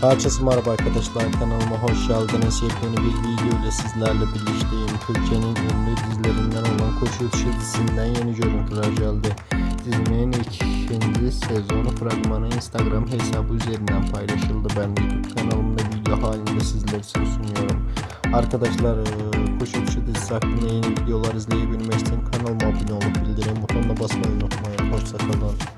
Herkese merhaba arkadaşlar kanalıma hoş geldiniz. Yepyeni bir video ile sizlerle birlikteyim. Türkiye'nin ünlü dizilerinden olan Koşu Uçuşu dizisinden yeni görüntüler geldi. Dizinin ikinci sezonu fragmanı Instagram hesabı üzerinden paylaşıldı. Ben YouTube kanalımda video halinde sizler için sunuyorum. Arkadaşlar eee, Koşu Uçuşu dizisi hakkında yeni videolar izleyebilmek için kanalıma abone olup bildirim butonuna basmayı unutmayın. Hoşçakalın.